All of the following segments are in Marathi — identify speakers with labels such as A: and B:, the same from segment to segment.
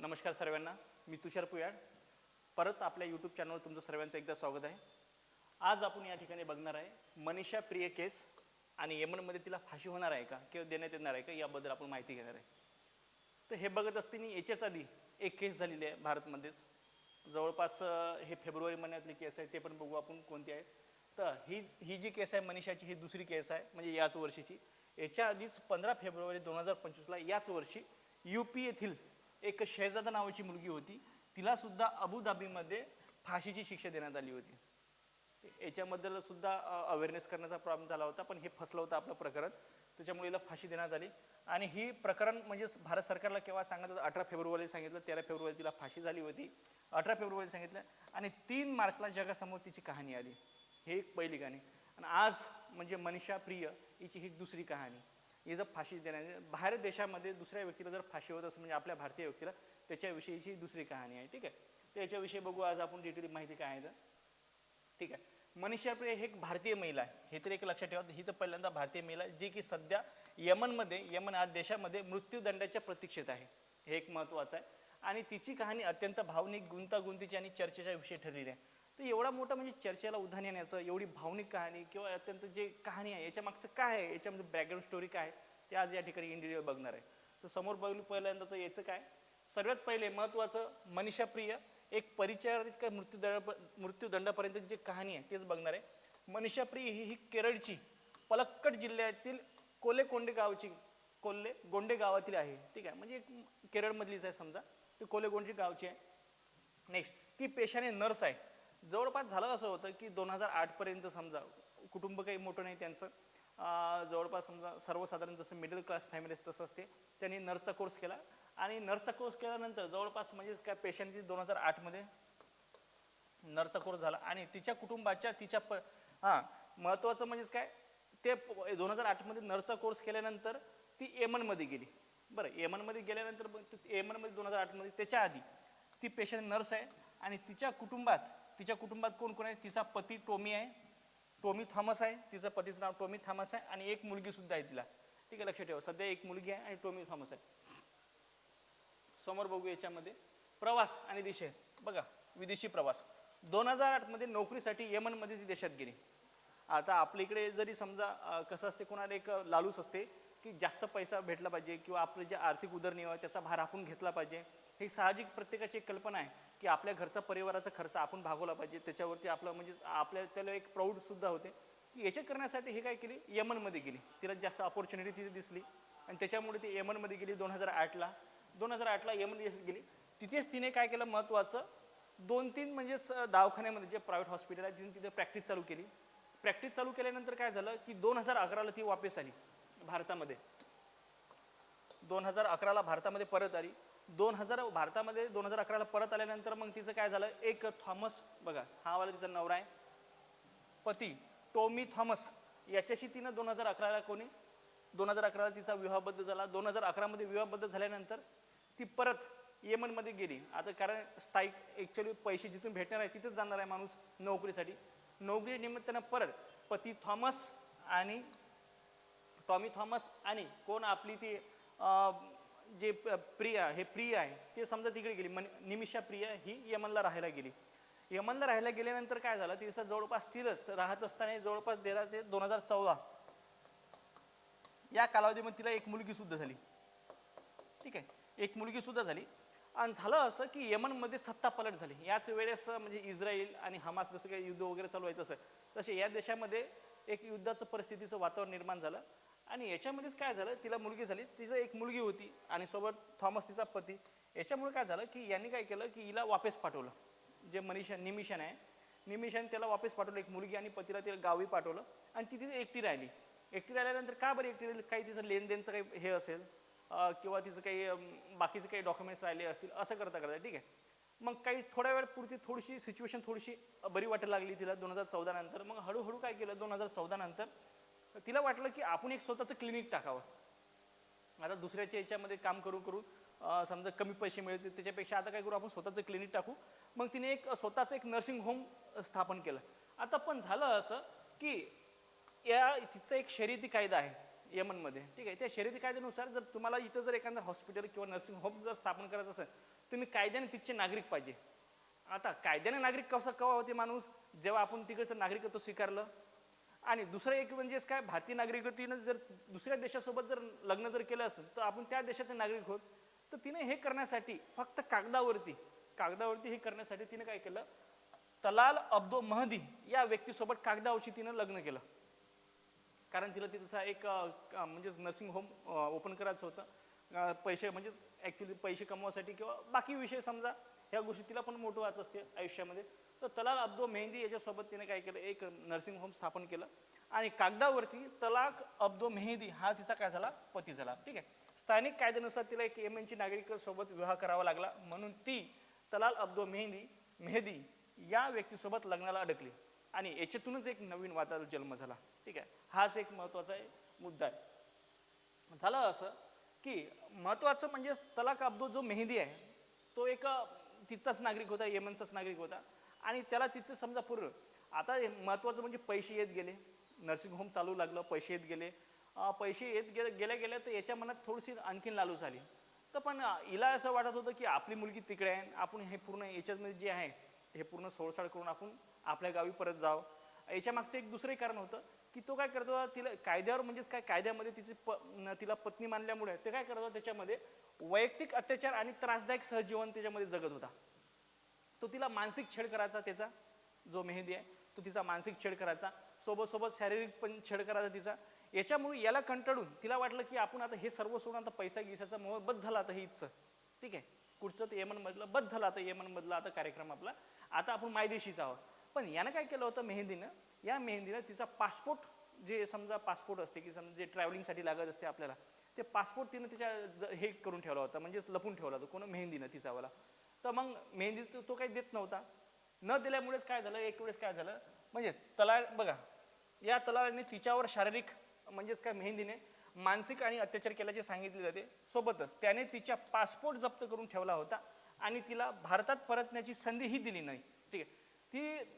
A: नमस्कार सर्वांना. मी तुषार पुयाड. परत आपल्या यूट्यूब चॅनलवर तुमचं सर्वांचं एकदा स्वागत आहे. आज आपण या ठिकाणी बघणार आहे मनीषा प्रिय केस आणि येमनमध्ये तिला फाशी होणार आहे का? किंवा देण्यात येणार आहे का? याबद्दल आपण माहिती घेणार आहे. तर हे बघत असताना याच्याच आधी एक केस झालेली आहे भारतमध्येच. जवळपास हे फेब्रुवारी महिन्यातली केस आहे ते पण बघू आपण कोणती आहे. तर ही ही जी केस आहे मनीषाची ही दुसरी केस आहे म्हणजे याच वर्षीची. याच्या आधीच पंधरा फेब्रुवारी दोन हजार पंचवीसला याच वर्षी यू पी येथील एक शहजादा नावाची मुलगी होती. तिला सुद्धा अबुधाबीमध्ये फाशीची शिक्षा देण्यात आली होती. याच्याबद्दल सुद्धा अवेअरनेस करण्याचा प्रॉब्लेम झाला होता पण हे फसलं होतं आपलं प्रकरण. त्याच्यामुळे हिला फाशी देण्यात आली. आणि ही प्रकरण म्हणजे भारत सरकारला केव्हा सांगत होतं अठरा फेब्रुवारी सांगितलं तेरा फेब्रुवारी तिला फाशी झाली होती. अठरा फेब्रुवारी सांगितलं. आणि तीन मार्चला जगासमोर तिची कहाणी आली. हे एक पहिली कहाणी. आणि आज म्हणजे मनीषा प्रिय हिची ही दुसरी कहाणी. जर फाशी देण्याचे बाहेर देशामध्ये दुसऱ्या व्यक्तीला जर फाशी होत असेल म्हणजे आपल्या भारतीय व्यक्तीला त्याच्याविषयीची दुसरी कहाणी आहे ठीक आहे? तर याच्याविषयी बघू आज आपण डिटेल माहिती काय आहे तर. ठीक आहे? मनीषा प्रिय हे एक भारतीय महिला आहे. हे तर एक लक्षात ठेवा ही तर पहिल्यांदा भारतीय महिला आहे जी की सध्या यमनमध्ये यमन आज देशामध्ये मृत्यूदंडाच्या प्रतीक्षेत आहे. हे एक महत्त्वाचं आहे. आणि तिची कहाणी अत्यंत भावनिक गुंतागुंतीची आणि चर्चेचा विषय ठरलेली आहे. तर एवढा मोठा म्हणजे चर्चेला उधाण येण्याचं एवढी भावनिक कहाणी किंवा अत्यंत जे कहाणी आहे याच्या मागचं काय आहे? याच्यामध्ये बॅकग्राऊंड स्टोरी काय आहे? ते आज या ठिकाणी इंडिव्हिज्युअल बघणार आहे. तर समोर बघू पहिल्यांदा तर याचं काय? सर्वात पहिले महत्त्वाचं मनीषा प्रिय एक परिचारिका मृत्यूदंड मृत्यूदंडापर्यंत जी कहाणी आहे तेच बघणार आहे. मनीषा प्रिय ही ही केरळची पलक्कड जिल्ह्यातील कोलेकोंडे गावची कोल्हे गोंडे गावातील आहे. ठीक आहे? म्हणजे एक केरळमधलीच आहे समजा. ती कोलेकोंडची गावची आहे. नेक्स्ट ती पेशाने नर्स आहे. जवळपास झालं असं होतं की दोन हजार आठपर्यंत समजा कुटुंब काही मोठं नाही त्यांचं जवळपास समजा सर्वसाधारण जसं मिडल क्लास फॅमिलीज तसं असते त्यांनी नर्सचा कोर्स केला आणि नर्सचा कोर्स केल्यानंतर जवळपास म्हणजे काय पेशंटची दोन हजार आठमध्ये नर्सचा कोर्स झाला आणि तिच्या कुटुंबाच्या तिच्या प हां महत्त्वाचं म्हणजेच काय ते दोन हजार आठमध्ये नर्सचा कोर्स केल्यानंतर ती एमनमध्ये गेली. बरं एमनमध्ये गेल्यानंतर एमनमध्ये दोन हजार आठमध्ये त्याच्या आधी ती पेशंट नर्स आहे आणि तिच्या कुटुंबात तिच्या कुटुंबात कोण कोण आहे? तिचा पती टोमी आहे. टोमी थॉमस आहे. तिचं पतीचं नाव टोमी थॉमस आहे आणि एक मुलगी सुद्धा आहे तिला. ठीक आहे लक्षात ठेवा. सध्या एक मुलगी आहे आणि टोमी थॉमस आहे. समोर बघू याच्यामध्ये. प्रवास आणि दिशे बघा विदेशी प्रवास. दोन हजार आठमध्ये नोकरीसाठी येमनमध्ये ती देशात गेली. आता आपल्या इकडे जरी समजा कसं असते कोणाला एक लालूस असते. की जास्त पैसा भेटला पाहिजे किंवा आपलं जे आर्थिक उदरनिर्वाह त्याचा भार आपण घेतला पाहिजे. ही साहजिक प्रत्येकाची एक कल्पना आहे की आपल्या घरचा परिवाराचा खर्च आपण भागवला पाहिजे. त्याच्यावरती आपलं म्हणजे आपल्या त्याला एक प्राऊड सुद्धा होते. की याच्या करण्यासाठी हे काय केली? यमनमध्ये गेली. तिला जास्त ऑपॉर्च्युनिटी तिथे दिसली. आणि त्याच्यामुळे ती यमनमध्ये गेली दोन हजार आठला दोन हजार आठला यमन गेली. तिथेच तिने काय केलं महत्त्वाचं? दोन तीन म्हणजेच दवाखान्यामध्ये जे प्रायव्हेट हॉस्पिटल आहे तिने तिथे प्रॅक्टिस चालू केली. प्रॅक्टिस चालू केल्यानंतर काय झालं? की दोन हजार अकराला ती वापस आली. भारतामध्ये. दोन हजार अकराला भारतामध्ये परत आली. दोन हजार भारतामध्ये दोन हजार अकराला परत आल्यानंतर मग तिचं काय झालं? एक थॉमस बघा हा वाला तिचा नवरा आहे. पती टोमी थॉमस याच्याशी तिनं दोन हजार अकराला कोणी? दोन हजार अकराला तिचा विवाहबद्ध झाला. दोन हजार अकरामध्ये विवाहबद्ध झाल्यानंतर ती परत येमनमध्ये गेली. आता कारण स्थायिक ॲक्च्युली पैसे जिथून भेटणार आहे तिथेच जाणार आहे माणूस नोकरीसाठी. नोकरी निमित्तानं परत पती थॉमस आणि टॉमी थॉमस आणि कोण आपली ती जे प्रिया हे प्रिया आहे ते समजा तिकडे गेली. मन निमिषा प्रिया ही यमनला राहायला गेली. यमनला राहायला गेल्यानंतर काय झालं? तिचं जवळपास स्थिरच राहत असताना जवळपास तेरा ते दोन हजार चौदा. या कालावधीमध्ये तिला एक मुलगी सुद्धा झाली. ठीक आहे? एक मुलगी सुद्धा झाली. आणि झालं असं की यमनमध्ये सत्ता पलट झाली. याच वेळेस म्हणजे इस्रायल आणि हमास जसं काही युद्ध वगैरे चालू आहे तसं. तसे या देशामध्ये एक युद्धाचं परिस्थितीचं वातावरण निर्माण झालं. आणि याच्यामध्येच काय झालं तिला मुलगी झाली तिचं एक मुलगी होती आणि सोबत थॉमस तिचा पती. याच्यामुळे काय झालं की यांनी काय केलं की हिला वापस पाठवलं. जे मनीषा निमिषण आहे. निमिषाने त्याला वापस पाठवलं एक मुलगी आणि पतीला तिला गावी पाठवलं आणि ती तिथे एकटी राहिली. एकटी राहिल्यानंतर का बरं एकटी राहिली? काही तिचं लेनदेनचं काही हे असेल किंवा तिचं काही बाकीचे काही डॉक्युमेंट्स राहिले असतील असं करता करता ठीक आहे. मग काही थोड्या वेळपुरती थोडीशी सिच्युएशन थोडीशी बरी वाटायला लागली तिला दोन हजार चौदा नंतर. मग हळूहळू काय केलं दोन हजार चौदा नंतर तिला वाटलं की आपण एक स्वतःचं क्लिनिक टाकावं. आता दुसऱ्याच्या याच्यामध्ये काम करू करू समजा कमी पैसे मिळतील त्याच्यापेक्षा आता काय करू आपण स्वतःचं क्लिनिक टाकू. मग तिने एक स्वतःचं एक नर्सिंग होम स्थापन केलं. आता पण झालं असं की या तिचा एक शर्यती कायदा आहे यमनमध्ये. ठीक आहे त्या शर्यती कायद्यानुसार जर तुम्हाला इथं जर एखादं हॉस्पिटल किंवा नर्सिंग होम जर स्थापन करायचं असेल तुम्ही कायद्याने तिथचे नागरिक पाहिजे. आता कायद्याने नागरिक कसं कवा होते माणूस? जेव्हा आपण तिकडचं नागरिकत्व स्वीकारलं आणि दुसरं एक म्हणजेच काय भारतीय नागरिकतेनं जर दुसऱ्या देशासोबत जर लग्न जर केलं असेल तर आपण त्या देशाचे नागरिक होत. तर तिने हे करण्यासाठी फक्त कागदावरती कागदावरती हे करण्यासाठी तिने काय केलं? तलाल अब्दो महदी या व्यक्तीसोबत कागदावरची तिनं लग्न केलं. कारण तिला तिथं एक म्हणजेच नर्सिंग होम ओपन करायचं होतं. पैसे म्हणजेच ॲक्च्युली पैसे कमवासाठी किंवा बाकी विषय समजा ह्या गोष्टी तिला पण मोठं वाच असते आयुष्यामध्ये. तर तलाल अब्दो मेहंदी याच्यासोबत तिने काय केलं? एक नर्सिंग होम स्थापन केलं. आणि कागदावरती तलाक अब्दो मेहंदी हा तिचा काय झाला? पती झाला. ठीक आहे. स्थानिक कायद्यानुसार तिला एक एम एनची नागरिकासोबत विवाह करावा लागला. म्हणून ती तलाल अब्दो मेहंदी मेहदी या व्यक्तीसोबत लग्नाला अडकली. आणि याच्यातूनच एक नवीन वादाचा जन्म झाला. ठीक आहे. हाच एक महत्त्वाचा मुद्दा आहे. झालं असं की महत्त्वाचं म्हणजे तलाक अब्दो जो मेहंदी आहे तो एक तिचाच नागरिक होता येमनचाच नागरिक होता. आणि त्याला तिचं समजा पूर्ण आता हे महत्त्वाचं म्हणजे पैसे येत गेले. नर्सिंग होम चालू लागलं पैसे येत गेले. पैसे येत गेले गेल्या गेल्या तर याच्या मनात थोडीशी आणखीन लालू झाली. तर पण हिला असं वाटत होतं की आपली मुलगी तिकडे आहे. आपण हे पूर्ण याच्यामध्ये जे आहे हे पूर्ण सोळसाळ करून आपण आपल्या गावी परत जावं. याच्या मागचं एक दुसरंही कारण होतं की तो काय करतो तिला कायद्यावर म्हणजेच काय कायद्यामध्ये तिची प तिला पत्नी मानल्यामुळे ते काय करतो त्याच्यामध्ये वैयक्तिक अत्याचार आणि त्रासदायक सहजीवन त्याच्यामध्ये जगत होता. तो तिला मानसिक छेड करायचा त्याचा जो मेहंदी आहे तो तिचा मानसिक छेड करायचा सोबत सोबत शारीरिक पण छेड करायचा तिचा. याच्यामुळे याला कंटाळून तिला वाटलं की आपण आता हे सर्व सोडून आता पैसा गिसाचा मोह बस झाला आता हे इथचं. ठीक आहे? कुठचं ते येमन मधलं बस झालं आता येमन मधला आता कार्यक्रम आपला. आता आपण मायदेशीचा आहोत. पण यानं काय केलं होतं मेहंदीनं? या मेहंदीनं तिचा पासपोर्ट जे समजा पासपोर्ट असते की समजा जे ट्रॅव्हलिंगसाठी लागत असते आपल्याला ते पासपोर्ट तिनं तिच्या हे करून ठेवला होता म्हणजेच लपून ठेवला होता. कोण? मेहंदीनं तिचावाला तर मग मेहंदी तो- तो काही देत नव्हता. न दिल्यामुळेच काय झालं? एक वेळेस काय झालं? म्हणजेच तलाळ बघा या तलावाने तिच्यावर शारीरिक म्हणजेच काय मेहंदीने मानसिक आणि अत्याचार केल्याचे सांगितले जाते. सोबतच त्याने तिच्या पासपोर्ट जप्त करून ठेवला होता आणि तिला भारतात परतण्याची संधीही दिली नाही. ठीक आहे. ती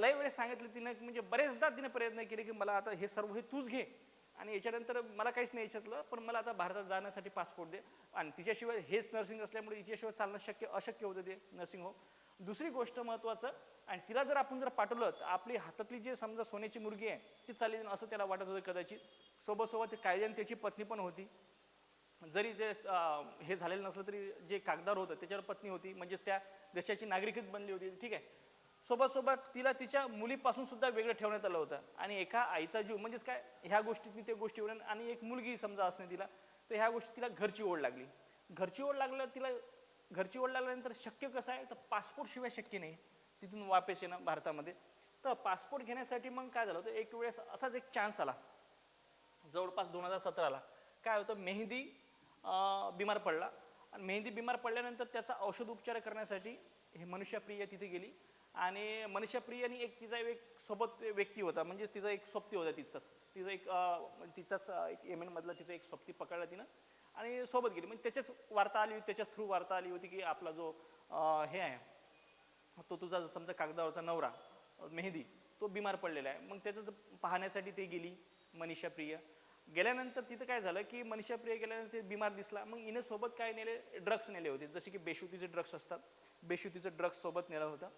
A: लय वेळेस सांगितलं तिनं म्हणजे बरेचदा तिने प्रयत्न केले की मला आता हे सर्व हे तूच घे. आणि याच्यानंतर मला काहीच नाही याच्यातलं पण मला आता भारतात जाण्यासाठी पासपोर्ट दे. आणि तिच्याशिवाय हेच नर्सिंग असल्यामुळे तिच्याशिवाय चालणं शक्य अशक्य होतं ते नर्सिंग होम दुसरी गोष्ट महत्त्वाचं आणि तिला जर आपण जर पाठवलं तर आपली हातातली जे समजा सोन्याची मुलगी आहे ती चालली असं त्याला वाटत होतं कदाचित. सोबत सोबत ते कायद्याने त्याची पत्नी पण होती. जरी ते हे झालेलं नसलं तरी जे कागदार होतं त्याच्यावर पत्नी होती. म्हणजेच त्या देशाची नागरिकच बनली होती. ठीक आहे? सोबत सोबत तिला तिच्या मुलीपासून सुद्धा वेगळं ठेवण्यात आलं होतं. आणि एका आईचा जीव म्हणजेच काय ह्या गोष्टीत त्या गोष्टीवर आणि एक मुलगी समजा असणे तिला तर ह्या गोष्टी तिला घरची ओढ लागली. घरची ओढ लागलं तिला घरची ओढ लागल्यानंतर शक्य कसं आहे तर पासपोर्ट शिवाय शक्य नाही तिथून वापस येणं भारतामध्ये. तर पासपोर्ट घेण्यासाठी मग काय झालं होतं एक वेळेस असाच एक चान्स आला. जवळपास दोन हजार सतराला काय होतं मेहंदी अं, बिमार पडला. आणि मेहंदी बिमार पडल्यानंतर त्याचा औषध उपचार करण्यासाठी हे मनुष्यप्रिय तिथे गेली. आणि मनुष्यप्रियनी एक तिचा एक सोबत व्यक्ती होता म्हणजेच तिचा एक सोबती होता तिचाच. तिचा एक म्हणजे तिचाच एक एम मधला तिचा एक सोबती पकडला तिनं आणि सोबत गेली. म्हणजे त्याच्याच वार्ता आली होती त्याच्याच थ्रू वार्ता आली होती की आपला जो हे आहे तो तुझा समजा कागदावरचा नवरा मेहंदी तो बिमार पडलेला आहे. मग त्याचं पाहण्यासाठी ते गेली मनीषा प्रिय गेल्यानंतर तिथं काय झालं की मनीषा प्रिय गेल्यानंतर ते बिमार दिसला. मग हिने सोबत काय नेले ड्रग्स नेले होते. जसे की बेशुतीचे ड्रग्स असतात. बेशुतीचं ड्रग्स सोबत नेलं होतं.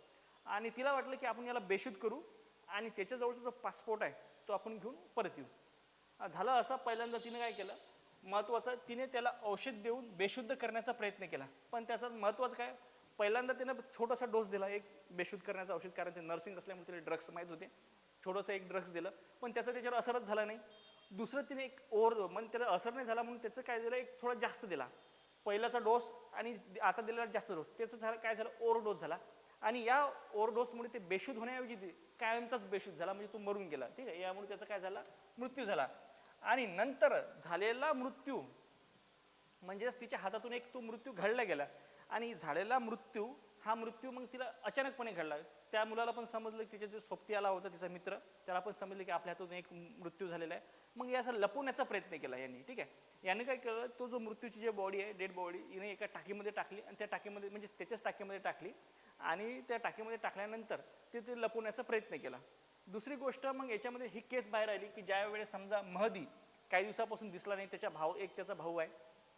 A: आणि तिला वाटलं की आपण याला बेशुद्ध करू आणि त्याच्याजवळचा जो पासपोर्ट आहे तो आपण घेऊन परत येऊ. झालं असं पहिल्यांदा तिने काय केलं? महत्त्वाचं तिने त्याला औषध देऊन बेशुद्ध करण्याचा प्रयत्न केला. पण त्याचा महत्त्वाचं काय? पहिल्यांदा तिने छोटासा डोस दिला एक बेशुद्ध करण्याचं औषध कारण ते नर्सिंग असल्यामुळे तिला ड्रग्स माहीत होते. छोटंसं एक ड्रग्स दिलं पण त्याचा त्याच्यावर असरच झाला नाही. दुसरं तिने एक ओव्हर म्हणजे त्याला असर नाही झाला म्हणून त्याचं काय दिलं एक थोडा जास्त दिला. पहिल्याचा डोस आणि आता दिलेला जास्त डोस त्याचं झालं काय झालं? ओव्हर डोस झाला. आणि या ओव्हरडोसमुळे ते बेशुद्ध होण्याऐवजी कायमचाच बेशुद्ध झाला म्हणजे तो मरून गेला. ठीक आहे? यामुळे त्याचा काय झाला? मृत्यू झाला. आणि नंतर झालेला मृत्यू म्हणजेच तिच्या हातातून एक तो मृत्यू घडला गेला. आणि झालेला मृत्यू हा मृत्यू मग तिला अचानकपणे घडला. त्या मुलाला पण समजलं की तिच्या जो सोबती आला होता तिचा मित्र त्याला पण समजलं की आपल्या हातून एक मृत्यू झालेला आहे. मग याचा लपवण्याचा प्रयत्न केला यांनी. ठीक आहे? याने काय केलं? तो जो मृत्यूची जी बॉडी आहे डेड बॉडी हिने एका टाकीमध्ये टाकली आणि त्या टाकीमध्ये म्हणजे त्याच्याच टाकीमध्ये टाकली. आणि त्या टाकीमध्ये टाकल्यानंतर ते ते लपवण्याचा प्रयत्न केला. दुसरी गोष्ट मग याच्यामध्ये ही केस बाहेर आली की ज्या वेळेस समजा महदी काही दिवसापासून दिसला नाही त्याचा भाऊ एक त्याचा भाऊ आहे.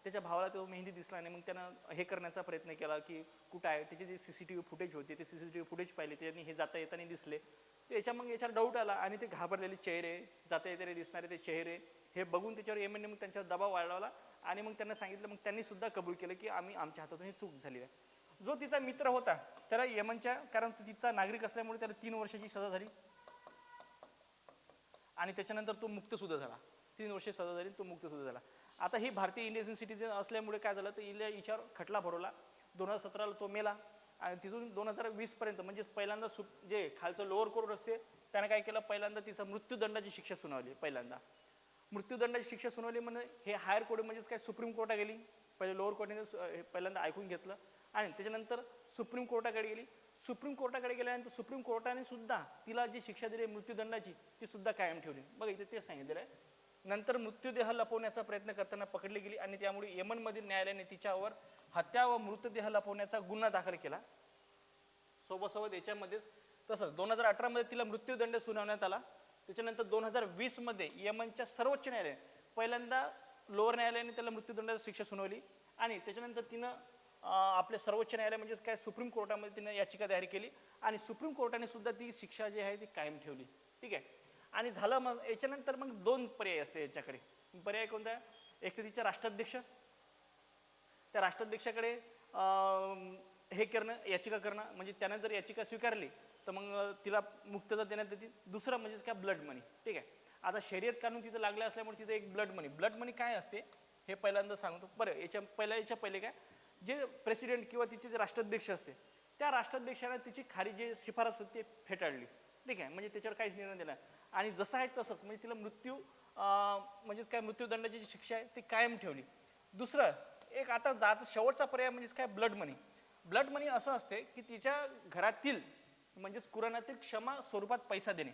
A: त्याच्या भावाला तो मेहंदी दिसला नाही मग त्यानं हे करण्याचा प्रयत्न केला की कुठं आहे? त्याचे जे C C T V footage होते ते C C T V footage पाहिले त्यांनी हे जाता येताना दिसले. तर याच्या मग याच्यावर डाऊट आला आणि ते घाबरलेले चेहरे जाता येताना दिसणारे ते चेहरे हे बघून त्याच्यावर एम मग त्यांच्यावर दबाव वाढवला आणि मग त्यांना सांगितलं मग त्यांनी सुद्धा कबूल केलं की आम्ही आमच्या हातातून ही चूक झाली आहे. जो तिचा मित्र होता त्याला यमनच्या कारण तिचा नागरिक असल्यामुळे त्याला तीन वर्षाची सजा झाली. आणि त्याच्यानंतर तो मुक्त सुद्धा झाला. तीन वर्षे सजा झाली तो मुक्त सुद्धा झाला. आता ही भारतीय इंडियन सिटीजन असल्यामुळे काय झालं? तर इला हिच्यावर खटला भरवला. दोन हजार सतराला तो मेला. आणि तिथून दोन हजार वीसपर्यंत म्हणजेच पहिल्यांदा सुप जे खालचं लोअर कोर्ट असते त्यानं काय केलं? पहिल्यांदा तिचा मृत्यूदंडाची शिक्षा सुनावली पहिल्यांदा. मृत्यूदंडाची शिक्षा सुनावली म्हणजे हे हायर कोर्ट म्हणजेच काय सुप्रीम कोर्टात गेली. पहिले लोअर कोर्टाने पहिल्यांदा ऐकून घेतलं. आणि त्याच्यानंतर सुप्रीम कोर्टाकडे गेली. सुप्रीम कोर्टाकडे गेल्यानंतर सुप्रीम कोर्टाने सुद्धा तिला जी शिक्षा दिली मृत्यूदंडाची ती सुद्धा कायम ठेवली. बघा इथे ते सांगितलेलं आहे. नंतर मृत्यूदेह लपवण्याचा प्रयत्न करताना पकडली गेली आणि त्यामुळे येमनमधील न्यायालयाने तिच्यावर हत्या व मृतदेह लपवण्याचा गुन्हा दाखल केला. सोबत सोबत याच्यामध्येच तसंच दोन हजार अठरामध्ये तिला मृत्यूदंड सुनावण्यात आला. त्याच्यानंतर दोन हजार वीसमध्ये यमनच्या सर्वोच्च न्यायालय पहिल्यांदा लोअर न्यायालयाने त्याला मृत्यूदंडाची शिक्षा सुनावली आणि त्याच्यानंतर तिनं आपल्या सर्वोच्च न्यायालय म्हणजेच काय सुप्रीम कोर्टामध्ये तिने याचिका तयार केली आणि सुप्रीम कोर्टाने सुद्धा ती शिक्षा जी आहे ती कायम ठेवली. ठीक आहे? आणि झालं मग याच्यानंतर मग दोन पर्याय असते याच्याकडे. पर्याय कोणता एक तर तिच्या राष्ट्राध्यक्ष. त्या राष्ट्राध्यक्षाकडे अं, हे करणं याचिका करणं म्हणजे त्यानं जर याचिका स्वीकारली तर मग तिला मुक्तता देण्यात येते. दुसरं म्हणजेच काय ब्लड मनी. ठीक आहे? आता शर्यत कानून तिथं लागलं असल्यामुळे तिथं एक ब्लड मनी. ब्लड मनी काय असते? हे पहिल्यांदा सांगतो. बरं याच्या पहिल्या याच्या पहिले काय? जे प्रेसिडेंट किंवा तिचे जे राष्ट्राध्यक्ष असते त्या राष्ट्राध्यक्षाने तिची खारी जे शिफारस होती ते फेटाळली. ठीक आहे? म्हणजे त्याच्यावर काहीच निर्णय दिला आणि जसं आहे तसंच म्हणजे तिला मृत्यू म्हणजेच काय मृत्यूदंडाची जी शिक्षा आहे ती कायम ठेवली. दुसरं एक आता जाचा शेवटचा पर्याय म्हणजेच काय? ब्लड मनी ब्लड मनी असं असते की तिच्या घरातील म्हणजेच कुराणातील क्षमा स्वरूपात पैसा देणे.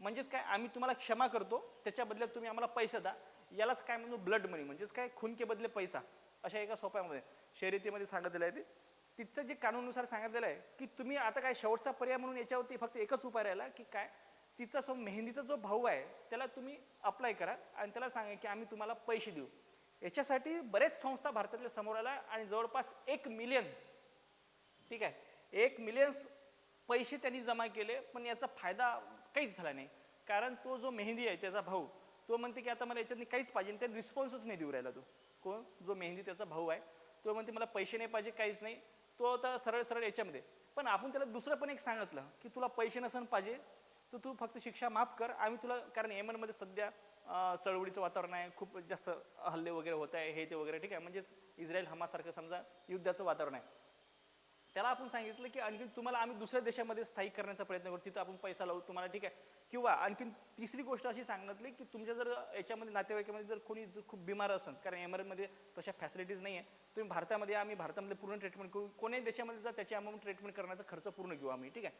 A: म्हणजेच काय? आम्ही तुम्हाला क्षमा करतो त्याच्या बदल्यात तुम्ही आम्हाला पैसा द्या. यालाच काय म्हणतो ब्लड मनी म्हणजेच काय? खून के बदले पैसा. अशा एका सोप्यामध्ये शर्यतीमध्ये सांगितलेलं आहे ते. तिचं जे कानूननुसार सांगितलेलं आहे की तुम्ही आता काय शेवटचा पर्याय म्हणून याच्यावरती फक्त एकच उपाय राहिला की काय? तिचा सो मेहंदीचा जो भाऊ आहे त्याला तुम्ही अप्लाय करा आणि त्याला सांगा की आम्ही तुम्हाला पैसे देऊ. याच्यासाठी बरेच संस्था भारतातल्या समोर आल्या आणि जवळपास एक मिलियन ठीक आहे? एक मिलियन पैसे त्यांनी जमा केले पण याचा फायदा काहीच झाला नाही. कारण तो जो मेहंदी आहे त्याचा भाऊ तो म्हणते की आता मला याच्यातनी काहीच पाहिजे आणि त्याने रिस्पॉन्सच नाही देऊ राहिला तो. कोण जो मेहंदी त्याचा भाऊ आहे तो म्हणते मला पैसे नाही पाहिजे काहीच नाही. तो आता सरळ सरळ याच्यामध्ये पण आपण त्याला दुसरं पण एक सांगितलं की तुला पैसे नसन पाहिजे तर तू फक्त शिक्षा माफ कर. आम्ही तुला कारण एमनमध्ये सध्या चळवळीचं वातावरण आहे खूप जास्त हल्ले वगैरे होत आहे हे ते वगैरे ठीक आहे. म्हणजेच इस्रायल हमासारखं समजा युद्धाचं वातावरण आहे. त्याला आपण सांगितलं की आणखी तुम्हाला आम्ही दुसऱ्या देशामध्ये स्थायिक करण्याचा प्रयत्न करू. तिथं आपण पैसा लावू तुम्हाला ठीक आहे. किंवा आणखीन तिसरी गोष्ट अशी सांगितली की तुमच्या जर याच्यामध्ये नातेवाईकामध्ये जर कोणी जर खूप बिमार असेल कारण एमआरमध्ये तशा फॅसिलिटीज नाही आहे तुम्ही भारतामध्ये आम्ही भारतामध्ये पूर्ण ट्रीटमेंट करू. कोणी देशामध्ये जा त्याची अमाऊंट ट्रीटमेंट करण्याचा खर्च पूर्ण घेऊ आम्ही ठीक आहे?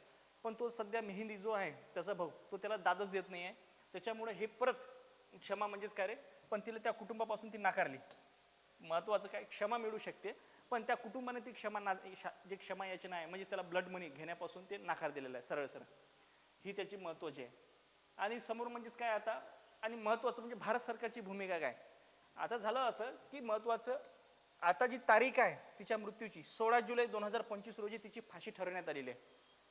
A: पण तो सध्या मेहंदी जो आहे त्याचा भाऊ तो त्याला दादच देत नाही आहे त्याच्यामुळे हे परत क्षमा म्हणजेच काय रे? पण तिला त्या कुटुंबापासून ती नाकारली. महत्वाचं काय? क्षमा मिळू शकते पण त्या कुटुंबाने ती क्षमा ना जे क्षमा याचना आहे म्हणजे त्याला ब्लड मनी घेण्यापासून ते नाकार दिलेला आहे सरळ सरळ. ही त्याची महत्त्वाची आहे. आणि समोर म्हणजेच काय आता? आणि महत्वाचं म्हणजे भारत सरकारची भूमिका काय? आता झालं असं की महत्वाचं आता जी तारीख आहे तिच्या मृत्यूची सोळा जुलै दोन हजार पंचवीस रोजी तिची फाशी ठरवण्यात आलेली आहे.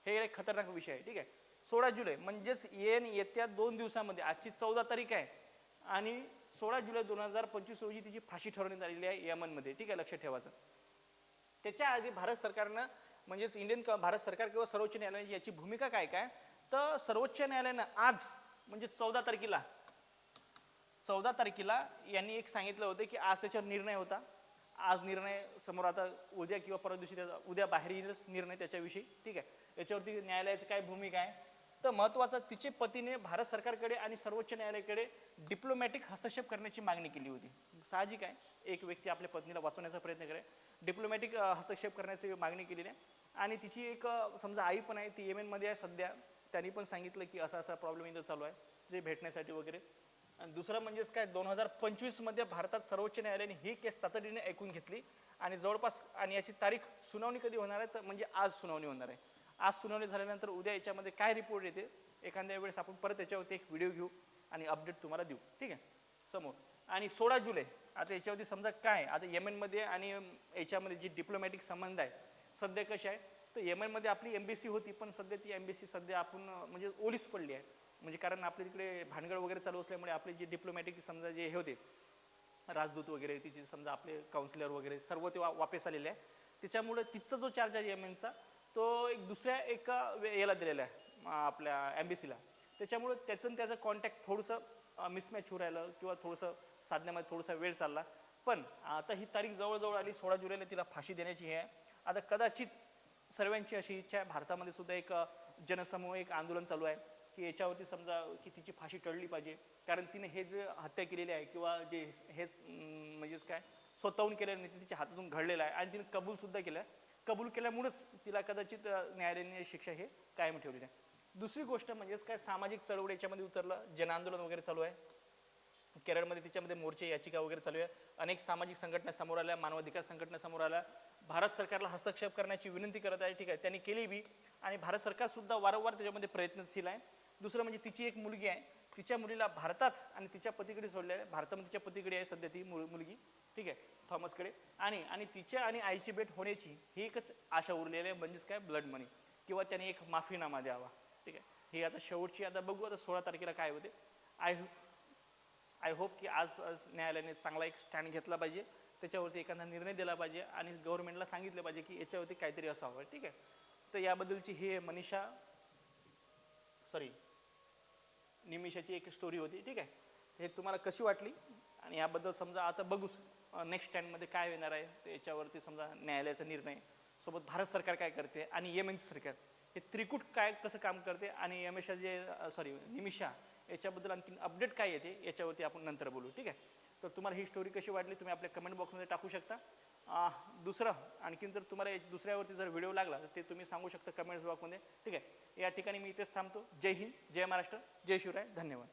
A: हे एक खतरनाक विषय आहे ठीक आहे? सोळा जुलै म्हणजेच येन येत्या दोन दिवसामध्ये आजची चौदा तारीख आहे आणि सोळा जुलै दोन हजार पंचवीस रोजी तिची फाशी ठरवण्यात आलेली आहे यमनमध्ये ठीक आहे? लक्ष ठेवायचं. त्याच्या आधी भारत सरकारनं म्हणजेच इंडियन क- भारत सरकार किंवा सर्वोच्च न्यायालयाची याची भूमिका काय काय? तर सर्वोच्च न्यायालयानं आज म्हणजे चौदा तारखेला चौदा तारखेला यांनी एक सांगितलं होतं की आज त्याच्यावर निर्णय होता. आज निर्णय समोर आता उद्या किंवा परवा दिवशी त्याचा उद्या बाहेर येईलच निर्णय त्याच्याविषयी. ठीक आहे. याच्यावरती न्यायालयाची काय भूमिका आहे? तर महत्त्वाचं तिचे पतीने भारत सरकारकडे आणि सर्वोच्च न्यायालयाकडे डिप्लोमॅटिक हस्तक्षेप करण्याची मागणी केली होती. साहजिक आहे. एक व्यक्ती आपल्या पत्नीला वाचवण्याचा प्रयत्न करे डिप्लोमॅटिक हस्तक्षेप करण्याची मागणी केलेली आहे. आणि तिची एक समजा आई पण आहे ती येमेनमध्ये आहे सध्या. त्यांनी पण सांगितलं की असा असा प्रॉब्लेम इथं चालू आहे जे भेटण्यासाठी वगैरे. आणि दुसरं म्हणजेच काय दोन हजार पंचवीसमध्ये भारतात सर्वोच्च न्यायालयाने ही केस तातडीने ऐकून घेतली. आणि जवळपास आणि याची तारीख सुनावणी कधी होणार आहे तर म्हणजे आज सुनावणी होणार आहे. आज सुनावणी झाल्यानंतर उद्या याच्यामध्ये काय रिपोर्ट येते एखाद्या वेळेस आपण परत याच्यावरती एक व्हिडिओ घेऊ आणि अपडेट तुम्हाला देऊ. ठीक आहे? समोर. आणि सोळा जुलै आता याच्यावरती समजा काय आता येमेनमध्ये आणि याच्यामध्ये जी डिप्लोमॅटिक संबंध आहे सध्या कसे आहे? तर एम आयमध्ये आपली एम्बेसी होती पण सध्या ती एम्बेसी सध्या आपण म्हणजे ओलीस पडली आहे. म्हणजे कारण आपल्या तिकडे भानगड वगैरे चालू असल्यामुळे आपले जे डिप्लोमॅटिक समजा जे हे होते राजदूत वगैरे तिचे समजा आपले काउन्सिलर वगैरे सर्व ते वा- वापस आलेले आहे. त्याच्यामुळे तिथचा जो चार्ज आहे एम एनचा तो एक दुसऱ्या एका वे- याला दिलेला आहे आपल्या एम्बेसीला त्याच्यामुळे त्याचं त्याचं कॉन्टॅक्ट थोडंसं मिसमॅच होऊ राहिलं किंवा थोडंसं साधण्यामध्ये थोडासा वेळ चालला. पण आता ही तारीख जवळजवळ आली सोळा जुलैला तिला फाशी देण्याची हे आहे. आता कदाचित सर्वांची अशी इच्छा आहे. भारतामध्ये सुद्धा एक जनसमूह एक आंदोलन चालू आहे की याच्यावरती समजा की तिची फाशी टळली पाहिजे. कारण तिने हे जे हत्या केलेली आहे किंवा जे हेच म्हणजेच काय स्वतःहून केलेलं नाही तिच्या हातातून घडलेलं आहे आणि तिने कबूल सुद्धा केलं आहे. कबूल केल्यामुळेच तिला कदाचित न्यायालयाने शिक्षा हे कायम ठेवलेली आहे. दुसरी गोष्ट म्हणजेच काय सामाजिक चळवळ याच्यामध्ये उतरलं जनआंदोलन वगैरे चालू आहे. केरळमध्ये तिच्यामध्ये मोर्चे याचिका वगैरे चालू आहे. अनेक सामाजिक संघटना समोर आल्या मानवाधिकार संघटना समोर आल्या. भारत सरकारला हस्तक्षेप करण्याची विनंती करत आहे ठीक आहे. त्यांनी केली बी. आणि भारत सरकार सुद्धा वारंवार त्याच्यामध्ये प्रयत्नशील आहे. दुसरं म्हणजे तिची एक मुलगी आहे. तिच्या मुलीला भारतात आणि तिच्या पतीकडे सोडले आहे. भारतामध्ये तिच्या पतीकडे आहे सध्या ती मुल- मुलगी. ठीक आहे थॉमसकडे. आणि आणि तिच्या आणि आईची भेट होण्याची ही एकच आशा उरलेली आहे म्हणजेच काय? ब्लड मनी किंवा त्याने एक माफीनामा द्यावा. ठीक आहे. ही आता शेवटची आता बघू आता सोळा तारखेला काय होते. आय आय होप की आज आज न्यायालयाने चांगला एक स्टँड घेतला पाहिजे. त्याच्यावरती एखादा निर्णय दिला पाहिजे आणि गव्हर्नमेंटला सांगितलं पाहिजे की याच्यावरती काहीतरी असावं ठीक आहे? तर याबद्दलची हे मनीषा सॉरी निमिषाची एक स्टोरी होती ठीक आहे? हे तुम्हाला कशी वाटली? आणि याबद्दल समजा आता बघूच नेक्स्ट स्टँडमध्ये काय येणार आहे? तर याच्यावरती समजा न्यायालयाचा निर्णय. सोबत भारत सरकार काय करते? आणि एम सरकार. हे त्रिकूट काय कसं काम करते? आणि यमेशा जे सॉरी निमिषा याच्याबद्दल आणखी अपडेट काय येते? याच्यावरती आपण नंतर बोलू ठीक आहे? तर तुम्हाला ही स्टोरी कशी वाटली तुम्ही आपल्या कमेंट बॉक्समध्ये टाकू शकता. दुसरं आणखीन जर तुम्हाला दुसऱ्यावरती जर व्हिडिओ लागला तर ते तुम्ही सांगू शकता कमेंट्स बॉक्समध्ये ठीक आहे? या ठिकाणी मी इथेच थांबतो. जय हिंद जय महाराष्ट्र जय शिवराय धन्यवाद.